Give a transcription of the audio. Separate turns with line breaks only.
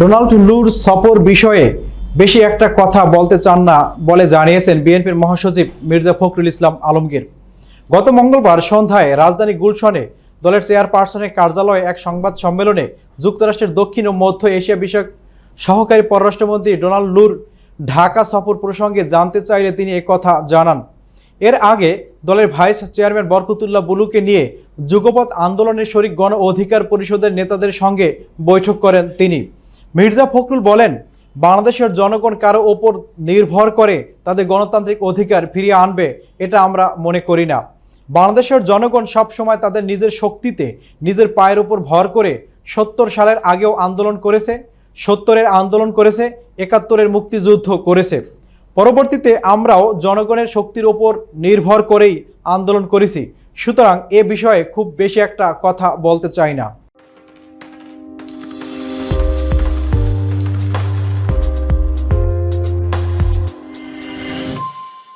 Donald লুর সফর বিষয়ে বেশি একটা কথা বলতে চান না বলে জানিয়েছেন বিএনপির মহাসচিব মির্জা ফখরুল ইসলাম আলমগীর। গত মঙ্গলবার সন্ধ্যায় রাজধানী গুলশনে দলের চেয়ারপারসনের কার্যালয়ে এক সংবাদ সম্মেলনে যুক্তরাষ্ট্রের দক্ষিণ ও মধ্য এশিয়া বিষয়ক সহকারী পররাষ্ট্রমন্ত্রী ডোনাল্ড লুর ঢাকা সফর প্রসঙ্গে জানতে চাইলে তিনি একথা জানান। এর আগে দলের ভাইস চেয়ারম্যান বরকতুল্লাহ বুলুকে নিয়ে যুগপৎ আন্দোলনের শরিক গণ অধিকার পরিষদের নেতাদের সঙ্গে বৈঠক করেন তিনি। মির্জা ফখরুল বলেন, বাংলাদেশের জনগণ কারও ওপর নির্ভর করে তাদের গণতান্ত্রিক অধিকার ফিরিয়ে আনবে, এটা আমরা মনে করি না। বাংলাদেশের জনগণ সবসময় তাদের নিজের শক্তিতে, নিজের পায়ের উপর ভর করে সত্তর সালের আগেও আন্দোলন করেছে, সত্তরের আন্দোলন করেছে, একাত্তরের মুক্তিযুদ্ধ করেছে। পরবর্তীতে আমরাও জনগণের শক্তির ওপর নির্ভর করেই আন্দোলন করেছি। সুতরাং এ বিষয়ে খুব বেশি একটা কথা বলতে চাই না।